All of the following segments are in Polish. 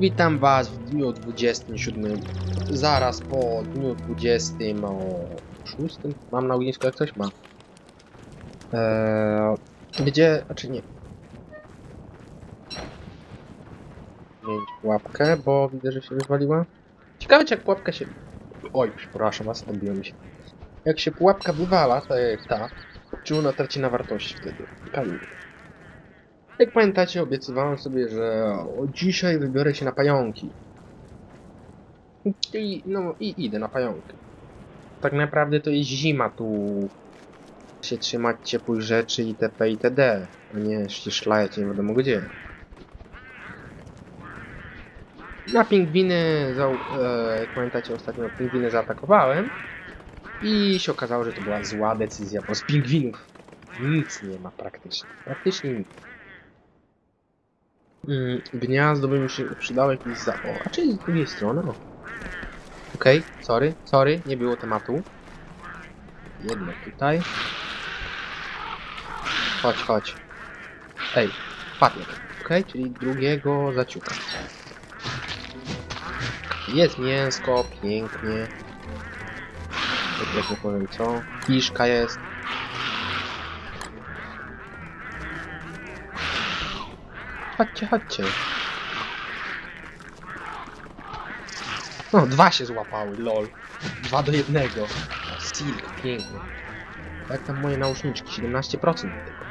Witam Was w dniu 27, zaraz po dniu 26. Mam na ognisku jak coś? Mam. Eee, gdzie, znaczy nie. Mieć pułapkę, bo widzę, że się wywaliła. Ciekawe, jak pułapka się... Oj, przepraszam Was, odbiłem się. Jak się pułapka wywala, tak jak ta, czy ona traci na wartości wtedy? Ciekawe. Jak pamiętacie, obiecywałem sobie, że dzisiaj wybiorę się na pająki. I, no i idę na pająki. Tak naprawdę to jest zima, tu się trzymać ciepłych rzeczy itp. itd. A nie się szlajać nie wiadomo gdzie. Na pingwiny, zau- e, jak pamiętacie, ostatnio pingwiny zaatakowałem. I się okazało, że to była zła decyzja, bo z pingwinów nic nie ma praktycznie. Praktycznie nic. Mm, Gniazdo by mi się przydało jakieś za... O, a czy z drugiej strony? Okej, sorry, sorry, nie było tematu. Jedno tutaj. Chodź, chodź. Ej, padnie. Okej, czyli drugiego zaciuka. Jest mięsko, pięknie. Jak nie powiem co. Kiszka jest. Chodźcie, chodźcie. No, dwa się złapały, lol. Dwa do jednego. Silk, pięknie. Jak tam moje nauszniczki? 17% tylko.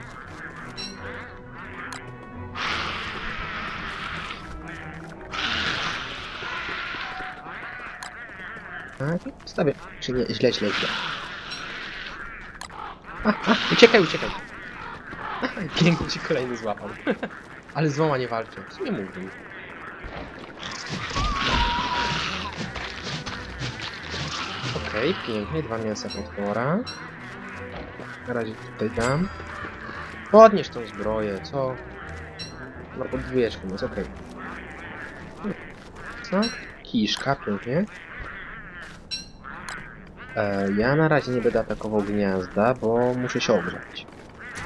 Stawię. Czy nie? Źle, źle, źle. A, a, uciekaj, uciekaj. Pięknie się kolejny złapał. Ale z dwoma nie walczę. W sumie mógłbym. Okej, pięknie. Dwa mięsa potwora. Na razie tutaj dam. Podnieś tą zbroję, co? No pod dwójeczką jest, okej. Co? Kiszka, pięknie. E, ja na razie nie będę atakował gniazda, bo muszę się ogrzać.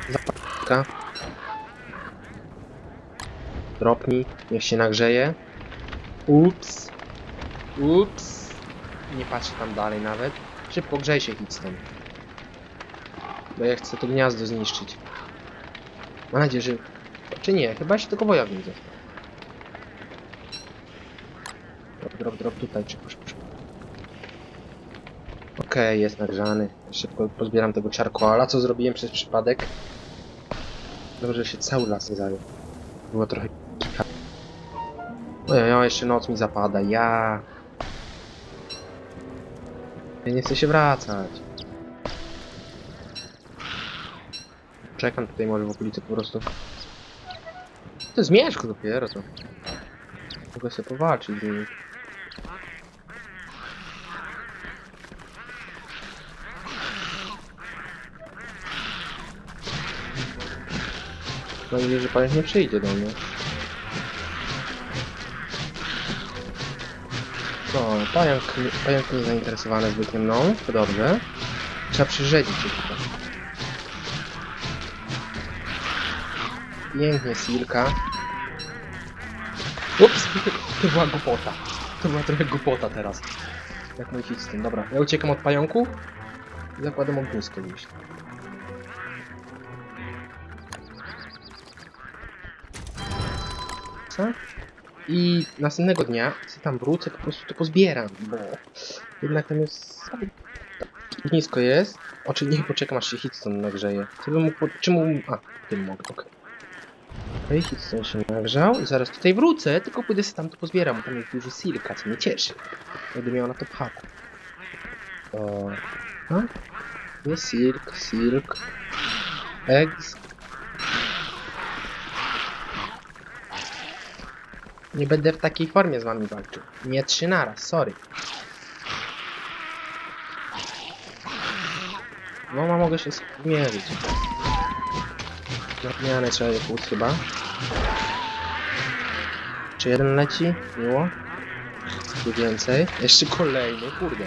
Zapadka. Dropnij, niech się nagrzeje. Ups. Ups. Nie patrzę tam dalej nawet. Szybko grzej się Hitston. Bo ja chcę to gniazdo zniszczyć. Mam nadzieję, że... Czy nie? Chyba się tylko wojownik został. Drop, drop, drop tutaj, szybko, szybko, szybko. Okej, jest nagrzany. Szybko pozbieram tego czarkoala, co zrobiłem przez przypadek. Dobrze, że się cały las zajął. Było trochę. Ojej, oj, jeszcze noc mi zapada, ja... Ja nie chcę się wracać. Czekam tutaj może w okolicy po prostu. To jest mieszko dopiero to. Mogę sobie powalczyć z nimi. Mam nadzieję, że pająk nie przyjdzie do mnie. Co, pająk, pająk nie zainteresowany zbytnio mną, to dobrze. Trzeba przyrzedzić się tutaj. Pięknie, Silka. Ups, to była głupota. To była trochę głupota teraz. Jak mój hit z tym. Dobra, ja uciekam od pająków i zakładam ognisko gdzieś. Co? I następnego dnia, co tam wrócę, po prostu to pozbieram, bo jednak tam jest... Nisko jest. Oczy niech poczekam aż się Hitstone nagrzeje. Co bym mógł... Czemu... A, tym mogę, okej. Okej, Hitstone się nagrzał i zaraz tutaj wrócę, tylko pójdę sobie tam to pozbieram, bo tam jest dużo silka, co mnie cieszy. Będę miał na to pchaku. O... A? Jest silk, silk. Eggs. Nie będę w takiej formie z wami walczył. Nie trzy naraz, sorry. No, mogę się zmierzyć. Na zmianę trzeba je pół chyba. Czy jeden leci? Miło. Tu więcej. Jeszcze kolejny, kurde.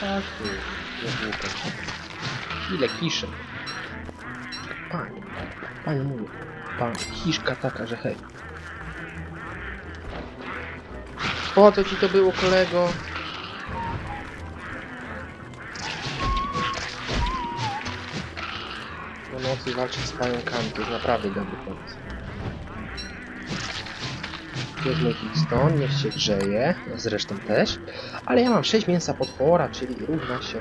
Tak, głupie. Ile kiszek. Panie. Panie mówię. Pan, kiszka taka, że hej. Po co ci to było, kolego? Po nocy walczyć z pająkami, to jest naprawdę dobry pomysł. Weźmy Hickstone, niech się grzeje, zresztą też. Ale ja mam 6 mięsa potwora, czyli równa się...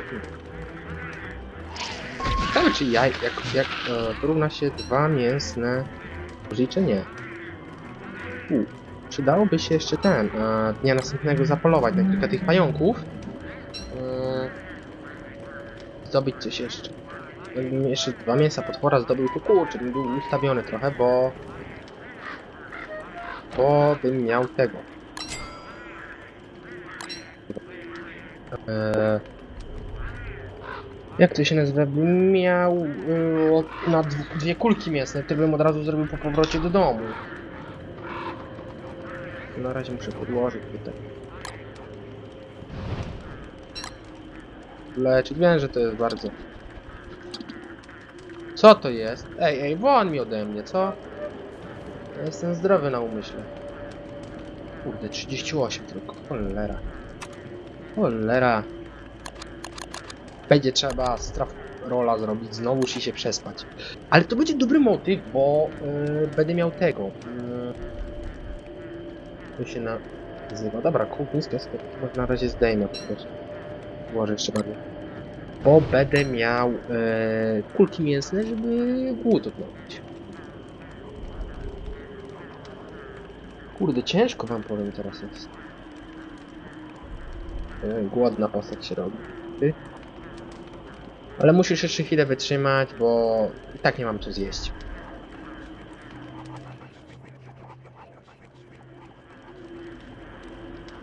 Ciekawe czy jaj, jak, jak e, równa się dwa mięsne... Liczę nie. U, przydałoby się jeszcze ten, e, dnia następnego zapolować na kilka tych pająków. E, zdobyć coś jeszcze. Jakbym jeszcze dwa mięsa potwora zdobył, to kurczę, bym był ustawiony trochę, bo... Bo bym miał tego. E, jak to się nazywa? Miał y, od- na dw- dwie kulki mięsne, które bym od razu zrobił po powrocie do domu. Na razie muszę podłożyć tutaj. Leczyć. Wiem, że to jest bardzo... Co to jest? Ej, ej, won mi ode mnie, co? Ja jestem zdrowy na umyśle. Kurde, 38 tylko. Cholera. Cholera. Będzie trzeba straf rola zrobić znowuż i się przespać. Ale to będzie dobry motyw, bo yy, będę miał tego. Yy, to się na- nazywa. Dobra, może na razie zdejmę po prostu. Włożę jeszcze bardziej. Bo będę miał e, kulki mięsne, żeby głód odnowić. Kurde, ciężko wam powiem teraz jest. E, głodna postać się robi. Ty? Ale musisz jeszcze chwilę wytrzymać, bo i tak nie mam co zjeść.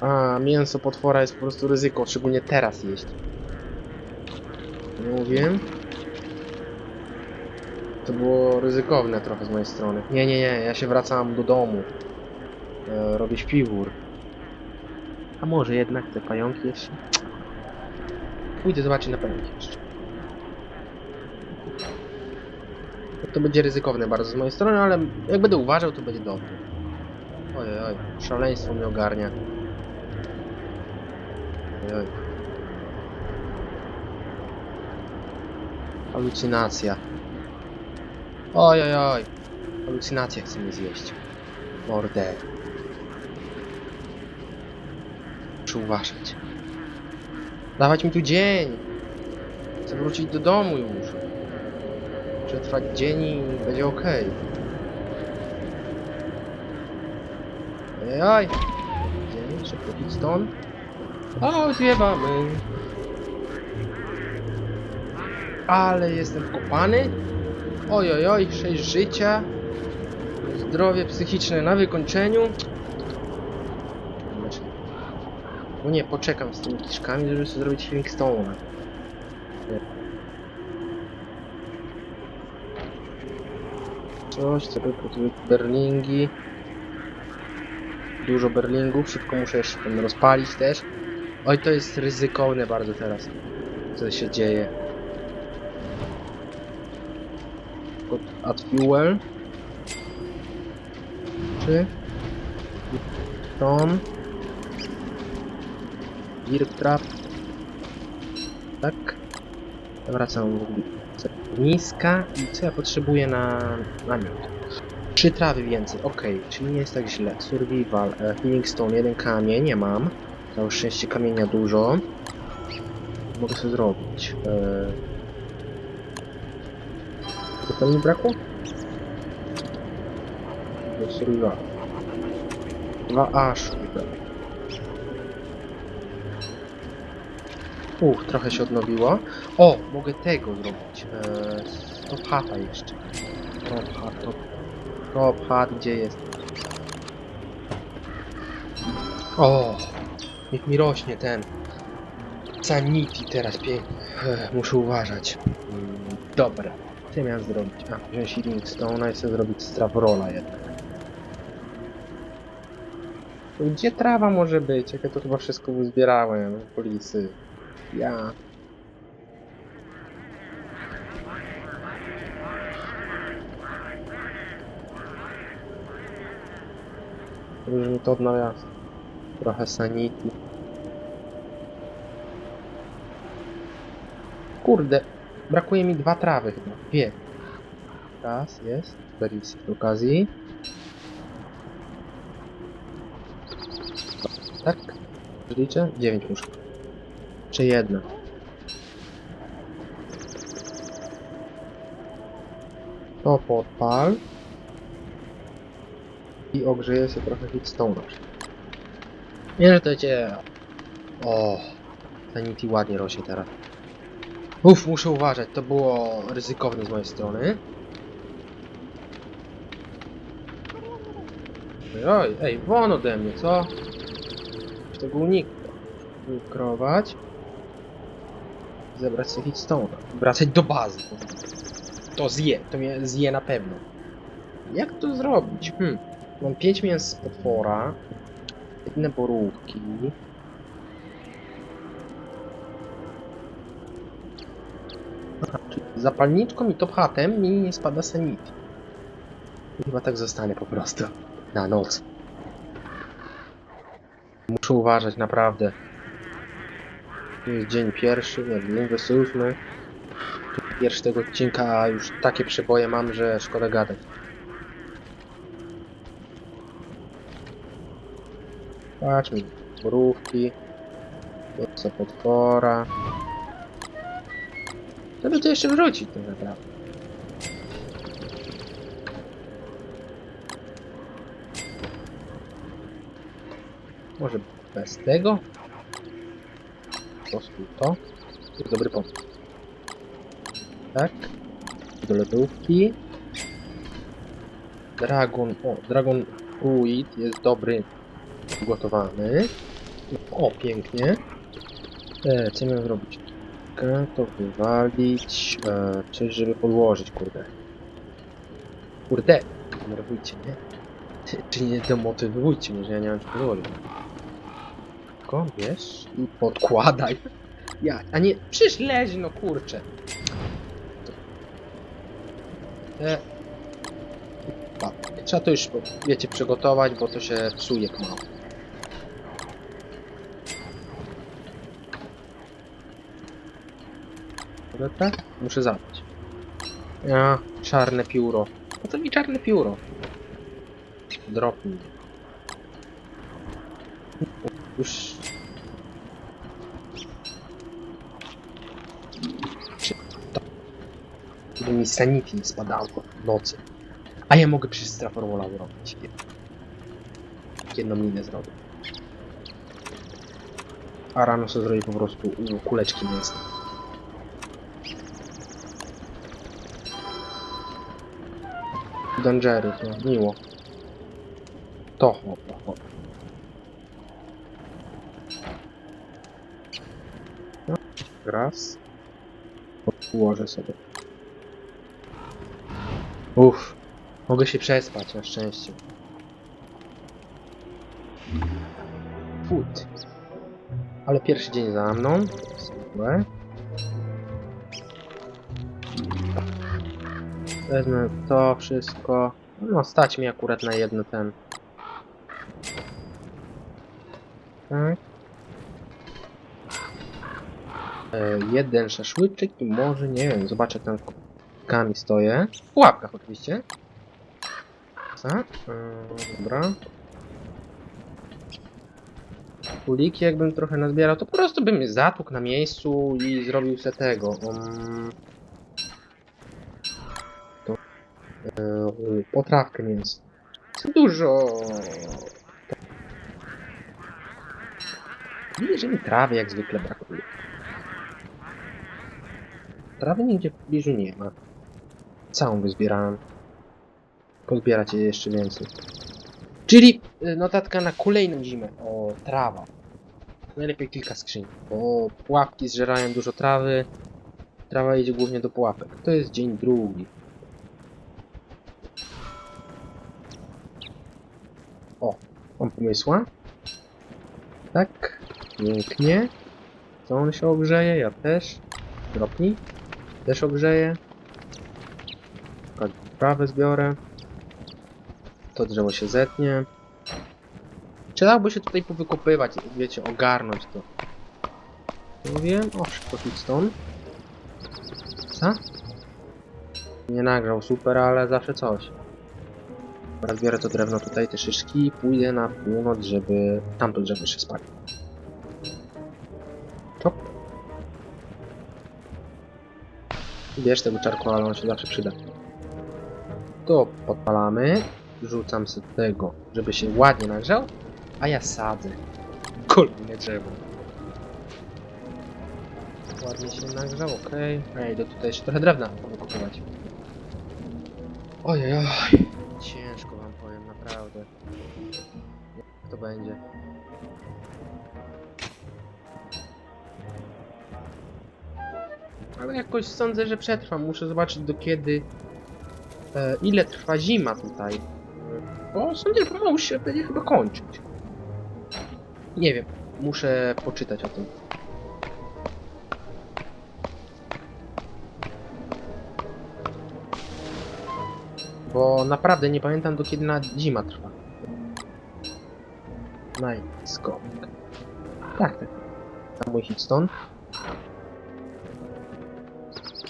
A, mięso potwora jest po prostu ryzyko, szczególnie teraz jeść. Nie mówię. To było ryzykowne trochę z mojej strony. Nie, nie, nie, ja się wracam do domu. E, robię śpiwór. A może jednak te pająki jeszcze? Pójdę zobaczyć na pająki jeszcze. To będzie ryzykowne bardzo z mojej strony, ale jak będę uważał, to będzie dobrze. Ojej, oj, szaleństwo mnie ogarnia. Ojej, oj. Halucynacja. Oj, oj. Halucynacja chce mnie zjeść. Mordę. Muszę uważać. Dawać mi tu dzień. Chcę wrócić do domu już. Przetrwać dzień i będzie ok. Oj, oj. Dzień, szybko idź stąd. O, zwiewamy. Ale jestem wkopany. Oj, oj, oj, 6 życia. Zdrowie psychiczne na wykończeniu. No nie, poczekam z tymi kiszkami, żeby sobie zrobić Healing Stone'a. Coś, co berlingi. Dużo berlingów, szybko muszę jeszcze rozpalić też. Oj, to jest ryzykowne bardzo teraz, co się dzieje. Add fuel. Czy? Ton. Dirk trap. Tak. Wracam niska i co ja potrzebuję na namiot? Trzy trawy więcej, ok, czyli nie jest tak źle. Survival, e, healing stone, jeden kamień, nie mam. Całe szczęście kamienia dużo. Mogę sobie zrobić. E... Co tam mi brakło? Survival. Dwa aż. Uch, trochę się odnowiło. O, mogę tego zrobić. Eee, top hata jeszcze. Top hat, top, top hat, gdzie jest? O, niech mi rośnie ten. Sanity teraz pięknie. Muszę uważać. Mm, dobra, co ja miałem zrobić? A, wziąć Healing Stone'a i sobie zrobić Stravrola jednak. Gdzie trawa może być? Jak ja to chyba wszystko uzbierałem w polisy. Ja. Mi to odnawia. Trochę sanity. Kurde, brakuje mi dwa trawy chyba. Dwie. Raz jest. Przy okazji. Tak? Liczę? Dziewięć muszę. Czy jedna? To podpal. I ogrzeje się trochę hitstone'a. Nie, że to cię... O, Sanity ładnie rośnie teraz. Uff, muszę uważać, to było ryzykowne z mojej strony. Oj, ej, won ode mnie, co? Tego uniknąć. Mikrować. Zebrać sobie hitstone'a. Wracać do bazy. To zje, to mnie zje na pewno. Jak to zrobić? Hmm. Mam 5 mięs z potwora. Jedne borówki. Aha, czyli zapalniczką i top hatem mi nie spada sanity. Chyba tak zostanie po prostu. Na noc. Muszę uważać naprawdę. Jest dzień pierwszy, dzień wesołówny. Pierwszy tego odcinka, a już takie przeboje mam, że szkoda gadać. Patrz mi, borówki, co potwora. To by to jeszcze wrzucić tak naprawdę. Może bez tego? Po prostu to. To jest dobry pomysł. Tak. Do lodówki. Dragon. O, Dragon Fruit jest dobry. Ugotowany. O, pięknie. E, co miałem zrobić? Taka, To wywalić. E, coś, żeby podłożyć, kurde. Kurde! Denerwujcie mnie. Czy nie demotywujcie mnie, że ja nie mam czego podłożyć. Tylko, wiesz? I podkładaj. Ja, a nie, przecież leży, no kurczę. E, trzeba to już, wiecie, przygotować, bo to się psuje pomału. Dobra? Muszę zabrać. Ja, czarne pióro. Po co mi czarne pióro? Dropnij. Już... To... Żeby mi sanity nie spadało w nocy. A ja mogę przez Straformola robić. Jedną minę zrobię. A rano sobie zrobię po prostu kuleczki mięsne. Dangerous, no, miło. To hop, hop. No, raz. Ułożę sobie. Uff. Mogę się przespać, na szczęście. Food. Ale pierwszy dzień za mną. Super. Wezmę to wszystko. No, stać mi akurat na jedno ten. Tak. E, jeden szaszłyczek i może, nie wiem, zobaczę jak tam kami stoję. W pułapkach oczywiście. Tak, e, dobra. Kuliki jakbym trochę nazbierał, to po prostu bym je zatłukł na miejscu i zrobił se tego. Um, potrawkę mięsną. Co dużo. Widzę, że mi trawy jak zwykle brakuje. Trawy nigdzie w pobliżu nie ma. Całą wyzbierałem. Pozbierać je jeszcze więcej. Czyli y, notatka na kolejną zimę. O, trawa. Najlepiej kilka skrzyń, bo pułapki zżerają dużo trawy. Trawa idzie głównie do pułapek. To jest dzień drugi. Mam pomysła. Tak, pięknie. Co on się ogrzeje? Ja też. Dropnij. Też ogrzeję. Prawę zbiorę. To drzewo się zetnie. Przydałoby się tutaj powykopywać, wiecie, ogarnąć to. Nie wiem, o, szybko stone. Co? Nie nagrzał, super, ale zawsze coś. Teraz biorę to drewno tutaj, te szyszki i pójdę na północ, żeby tamto drzewo się spaliło. Czop. Bierz tego czarku, ale on się zawsze przyda. To podpalamy. Rzucam sobie tego, żeby się ładnie nagrzał, a ja sadzę kolejne drzewo. Ładnie się nagrzał, okej. Okay. Ja idę tutaj jeszcze trochę drewna wykupywać. Ojej, ciężko będzie? Ale jakoś sądzę, że przetrwam. Muszę zobaczyć do kiedy... E, ile trwa zima tutaj. Bo sądzę, że pomału się będzie chyba kończyć. Nie wiem. Muszę poczytać o tym. Bo naprawdę nie pamiętam do kiedy na zima trwa. Night Scope. Tak, tak. Tam mój hitstone.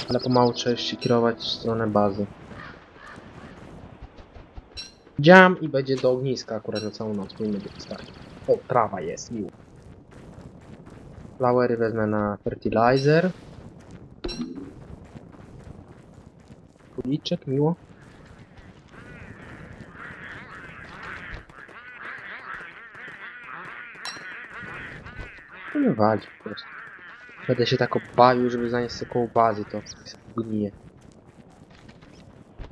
Ale pomału trzeba się kierować w stronę bazy. Dziam i będzie do ogniska akurat na całą noc. Powinno być wystarczy. O, trawa jest, miło. Flowery wezmę na fertilizer. Kuliczek, miło. Nie wali po prostu. Będę się tak obawił, żeby zanieść sobie koło bazy, to gnije.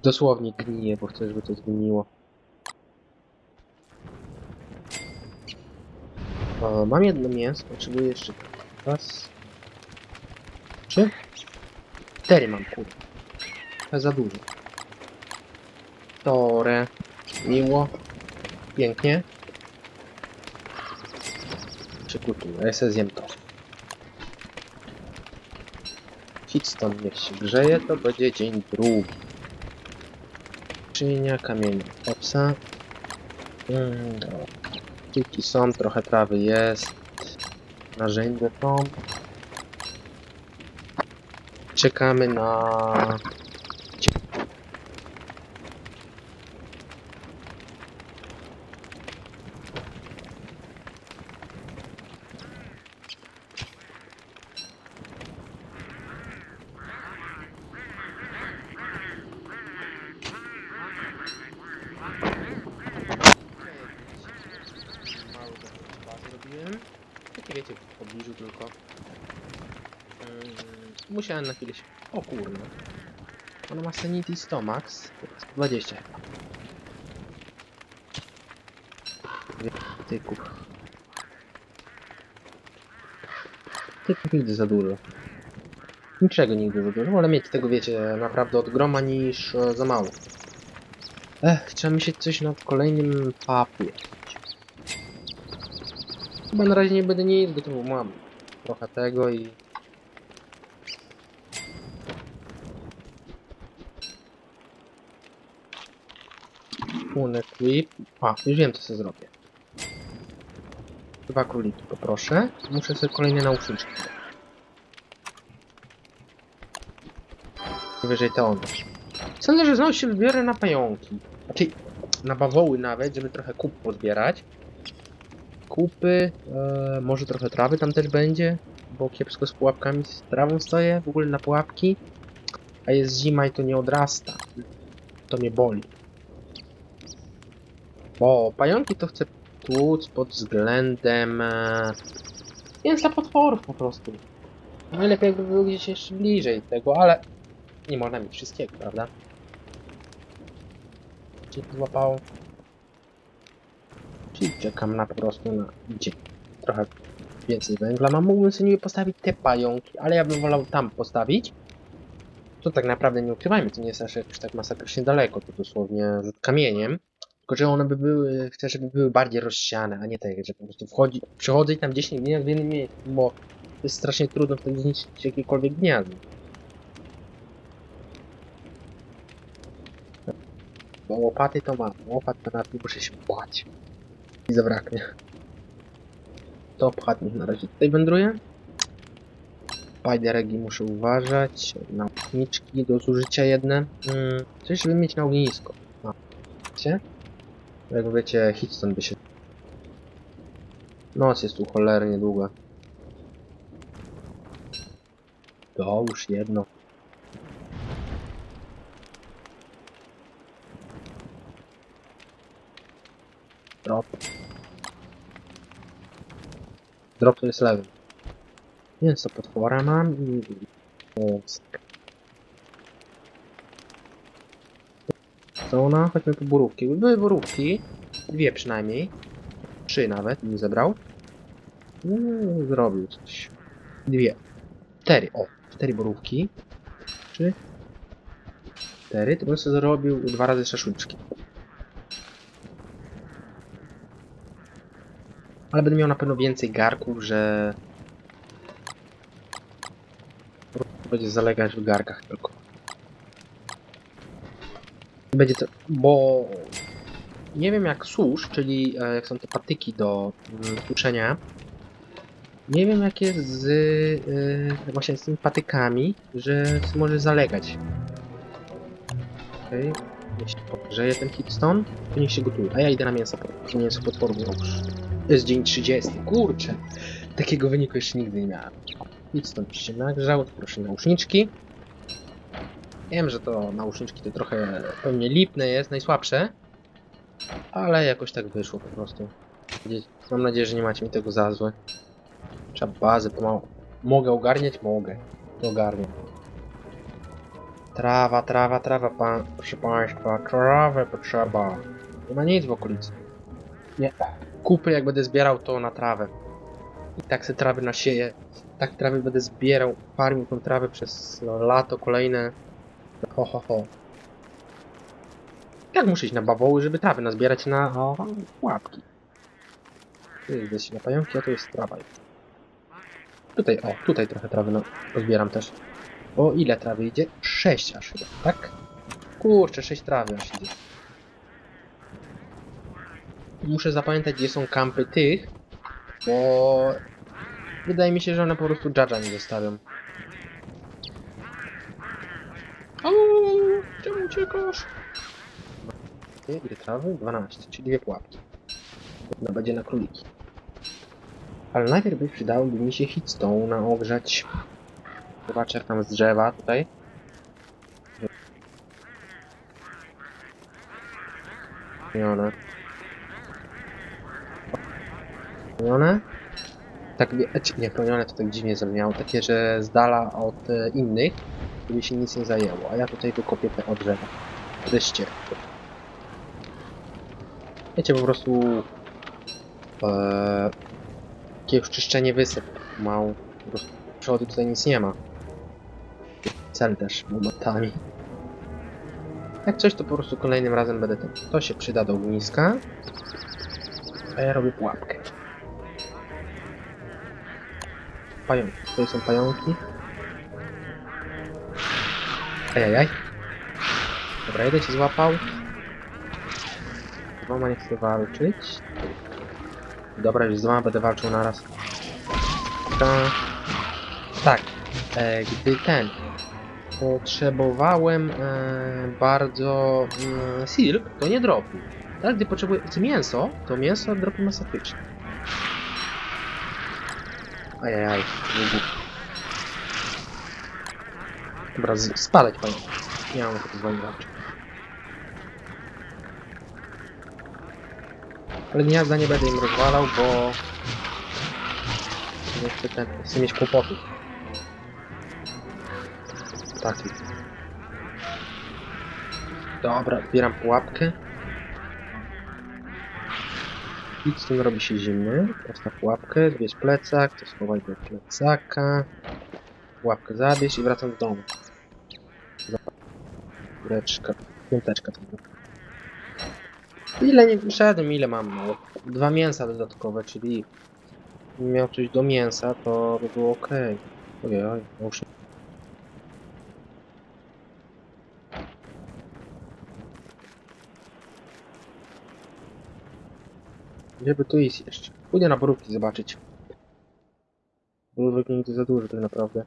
Dosłownie gnije, bo chcę, żeby to zgniło. O, mam jedno mięso, potrzebuję jeszcze raz. Trzy? Cztery mam, kurde. To za dużo. Tore. Miło. Pięknie. Przygotuję, ja sobie zjem to. Hitstone niech się grzeje, to będzie dzień drugi. Czynia kamienia kopsa. Mm. Kilki są, trochę trawy jest. Narzędzia są. Czekamy na... Mały bazę robiłem. Takie wiecie, w pobliżu tylko. Ym, musiałem na chwilę się... O kurno. Ona ma Sanity 100 max. 20 chyba. Tyków. Tyków nigdy za dużo. Niczego nigdy za dużo, ale mieć tego wiecie naprawdę od groma niż e, za mało. Ech, trzeba myśleć coś nad kolejnym papie. Chyba na razie nie będę nic gotował, mam trochę tego i... Full equip. A, już wiem co sobie zrobię. Dwa króliki poproszę. Muszę sobie kolejne nauszniczki. Wyżej to ono. Sądzę, że znowu się wybiorę na pająki. Znaczy, na bawoły nawet, żeby trochę kup pozbierać kupy, e, może trochę trawy tam też będzie, bo kiepsko z pułapkami z trawą stoję, w ogóle na pułapki, a jest zima i to nie odrasta. To mnie boli. Bo pająki to chcę tłuc pod względem e, mięsa potworów po prostu. Najlepiej jakby było gdzieś jeszcze bliżej tego, ale nie można mieć wszystkiego, prawda? Czyli złapało Czyli czekam na po prostu na dzień. Trochę więcej węgla mam. Mógłbym sobie postawić te pająki, ale ja bym wolał tam postawić. To tak naprawdę nie ukrywajmy, to nie jest aż jakoś tak masakrycznie daleko, to dosłownie rzut kamieniem. Tylko, że one by były, chcę, żeby były bardziej rozsiane, a nie tak, że po prostu wchodzi, przychodzę i tam 10 gniazd w jednym miejscu, bo jest strasznie trudno wtedy zniszczyć jakiekolwiek gniazdo. Bo łopaty to mam, łopat to nawet nie muszę się bać. I zabraknie. To pchać na razie tutaj wędruje. Spideregi muszę uważać. Nauczniczki do zużycia jedne. Mm, coś żeby mieć na ognisko. A, wiecie? Jak wiecie, Hitstone by się... Noc jest tu cholernie długa. Dołóż jedno. Drop. Drop to jest lewy. Mięso potwora mam i... Mózg. Co ona? Chodźmy po borówki. Były borówki. Dwie przynajmniej. Trzy nawet mi zebrał. No, zrobił coś. Dwie. Cztery. O, cztery borówki. Trzy. Cztery. To bym sobie zrobił dwa razy szaszłyczki. Ale będę miał na pewno więcej garków, że... Będzie zalegać w garkach tylko. Będzie to... bo... Nie wiem jak susz, czyli e, jak są te patyki do mm, tłuczenia. Nie wiem jak jest z... e, właśnie z tymi patykami, że może zalegać. Okej. Jeśli podgrzeje ten hitstone, to niech się gotuje. A ja idę na mięso, mięso potworu już. Jest dzień 30. Kurczę. Takiego wyniku jeszcze nigdy nie miałem. Nic stąd się nagrzał. Proszę nauszniczki. Wiem, że to nauszniczki to trochę pewnie lipne jest, najsłabsze. Ale jakoś tak wyszło po prostu. Mam nadzieję, że nie macie mi tego za złe. Trzeba bazę pomału. Mogę ogarniać? Mogę. To ogarnię. Trawa, trawa, trawa, pan, proszę państwa. Trawę potrzeba. Nie ma nic w okolicy. Nie. Kupy jak będę zbierał to na trawę. I tak se trawy nasieję. Tak trawy będę zbierał, farmił tą trawę przez lato kolejne. Ho, ho, ho. Jak muszę iść na bawoły, żeby trawy nazbierać na o, łapki. Jest wejście na pająki, a tu jest trawa. Tutaj, o, tutaj trochę trawy no, pozbieram też. O, ile trawy idzie? Sześć aż chyba, tak? Kurczę, sześć trawy aż idzie. Muszę zapamiętać, gdzie są kampy tych, bo wydaje mi się, że one po prostu judge'a nie zostawią. O, czemu uciekasz? Ile trawy? 12, czyli dwie pułapki. Jedna będzie na króliki. Ale najpierw by przydałoby mi się hitstone ogrzać. Zobaczę tam z drzewa tutaj. Zmienione. Chronione? Tak, e, nie, chronione to tak dziwnie zabrzmiało. Takie, że z dala od e, innych, żeby się nic nie zajęło. A ja tutaj wykopię te od drzewa. Wreszcie. Wiecie, po prostu... E, jakiegoś czyszczenie wysep mał. Po prostu przodu tutaj nic nie ma. Cel też momentami. Jak coś, to po prostu kolejnym razem będę to... To się przyda do ogniska. A ja robię pułapkę. Pająki. Tutaj są pająki. Ajajaj. Dobra, jeden się złapał. Dwoma nie chcę walczyć. Dobra, już z dwoma będę walczył naraz. Ta... Tak. E, gdy ten... Potrzebowałem e, bardzo mm, silk, to nie dropił. Tak, gdy potrzebuję mięso, to mięso dropi masakrycznie. Ajajaj. Dobra, spadać panią. Nie mam wami walczyć. Ale gniazda nie będę im rozwalał, bo... Nie chcę, ten, chcę mieć kłopoty. Taki. Dobra, zbieram pułapkę. I z tym robi się zimny. Postaw pułapkę, zbierz plecak, to schowaj do plecaka. Pułapkę zabierz i wracam do domu. Piąteczka, piąteczka to była. Ile nie wyszedłem, ile mam? No, dwa mięsa dodatkowe, czyli miał coś do mięsa, to by było ok. Ojej, oj, już Gdzie by tu iść jeszcze? Pójdę na borówki zobaczyć. Królówek nigdy za dużo tak naprawdę.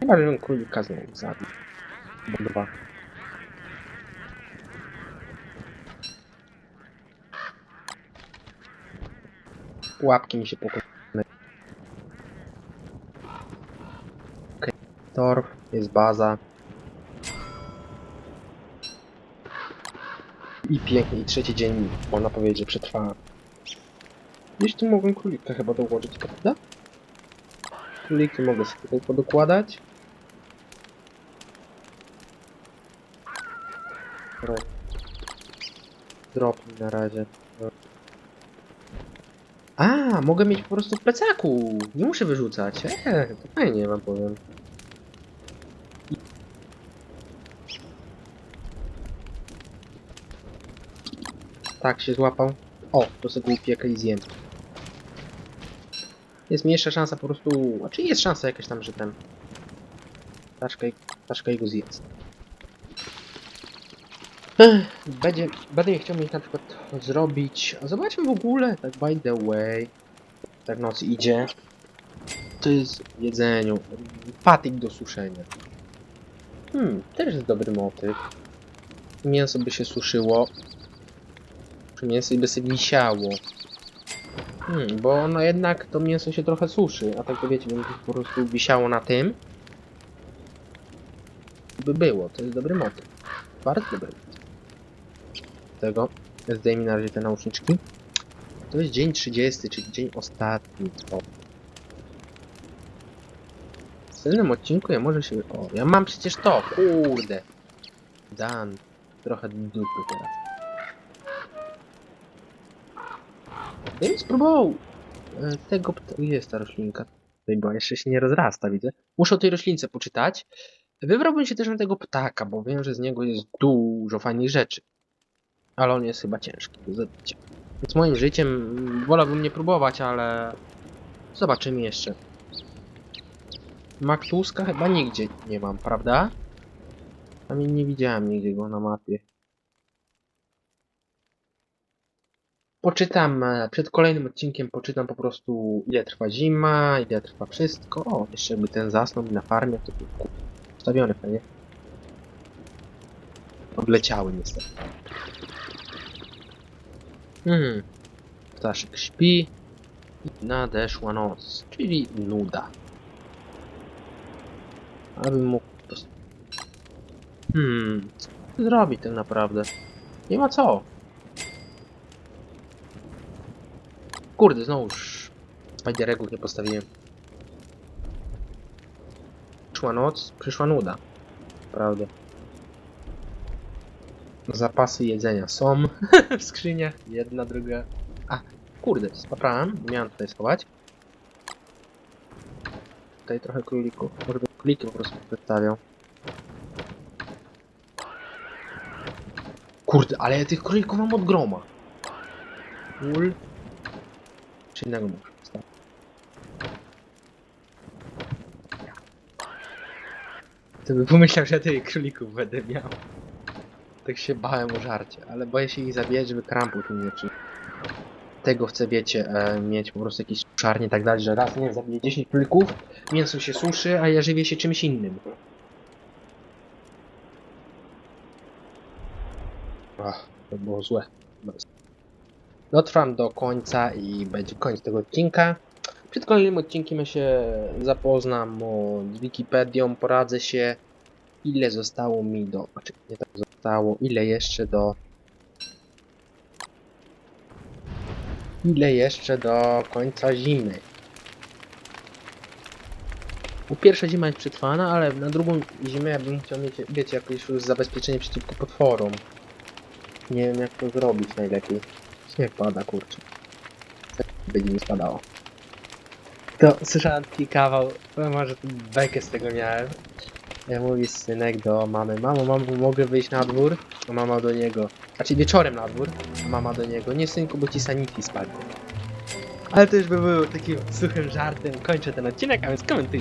Chyba, że bym królika znowu zabił. Bo dwa. Pułapki mi się pokonały. Okej, torf, jest baza. I pięknie, i trzeci dzień, można powiedzieć, że przetrwała. Gdzieś tu mogłem królika chyba dołożyć, prawda? Króliki mogę sobie tutaj podokładać. Drop. Drop na razie. A, mogę mieć po prostu w plecaku. Nie muszę wyrzucać. Eee, to fajnie wam powiem. Tak, się złapał. O, to sobie upiekę i zjem. Jest mniejsza szansa po prostu... Znaczy jest szansa jakaś tam, że ten... Taszka, i- taszka zjedz. Będzie, będę chciał mieć na przykład zrobić... A zobaczmy w ogóle, tak by the way... Tak noc idzie. To jest w jedzeniu. Patyk do suszenia. Hmm, też jest dobry motyw. Mięso by się suszyło. Mięso by sobie wisiało. Hmm, bo no jednak to mięso się trochę suszy, a tak to wiecie, będzie po prostu wisiało na tym. By było, to jest dobry motyw. Bardzo dobry motyw. Tego zdejmij na razie te nauczniczki. To jest dzień 30, czyli dzień ostatni. O. W następnym odcinku ja może się... O, ja mam przecież to, kurde. Dan. Trochę dupy teraz. Spróbował e, tego... pta- Jest ta roślinka. Tutaj była, jeszcze się nie rozrasta, widzę. Muszę o tej roślince poczytać. Wybrałbym się też na tego ptaka, bo wiem, że z niego jest dużo fajnych rzeczy. Ale on jest chyba ciężki do zabicia. Więc moim życiem mm, wolałbym nie próbować, ale... Zobaczymy jeszcze. Maktuska chyba nigdzie nie mam, prawda? Tam nie widziałem nigdzie go na mapie. Poczytam, e, przed kolejnym odcinkiem poczytam po prostu ile trwa zima, ile trwa wszystko. O, jeszcze jakby ten zasnął na farmie, to był ustawiony fajnie. Odleciały niestety. Hmm. Ptaszek śpi i nadeszła noc, czyli nuda. Abym mógł... Hmm, co zrobić tak naprawdę? Nie ma co. Kurde, znowuż Spideregów nie postawiłem. Przyszła noc, przyszła nuda. Prawda. Zapasy jedzenia są w skrzyniach. Jedna, druga. A, kurde, spaprałem. Miałem tutaj schować. Tutaj trochę królików. Może króliki po prostu przedstawiał. Kurde, ale ja tych królików mam od groma. Ul. Czy innego muszę postawić. To by pomyślał, że ja tych królików będę miał. Tak się bałem o żarcie, ale boję się ich zabijać, żeby trampów mi nie przy... Tego chcę, wiecie, e, mieć po prostu jakieś czarnie tak dalej, że raz, nie zabiję 10 królików, mięso się suszy, a ja żywię się czymś innym. Ach, to było złe. Dotrwam do końca i będzie koniec tego odcinka. Przed kolejnym odcinkiem ja się zapoznam z Wikipedią, poradzę się ile zostało mi do... Znaczy, nie tak zostało, ile jeszcze do... Ile jeszcze do końca zimy. Bo pierwsza zima jest przetrwana, ale na drugą zimę ja bym chciał mieć, wiecie, jakieś już zabezpieczenie przeciwko potworom. Nie wiem jak to zrobić najlepiej. Śnieg pada, kurczę. Będzie mi spadało. To słyszałem taki kawał, powiem wam, że tu bekę z tego miałem. Ja mówi synek do mamy, mamo, mamo, mogę wyjść na dwór? A mama do niego, znaczy wieczorem na dwór, a mama do niego, nie synku, bo ci sanity spadnie. Ale to już by było takim suchym żartem, kończę ten odcinek, a więc komentujcie.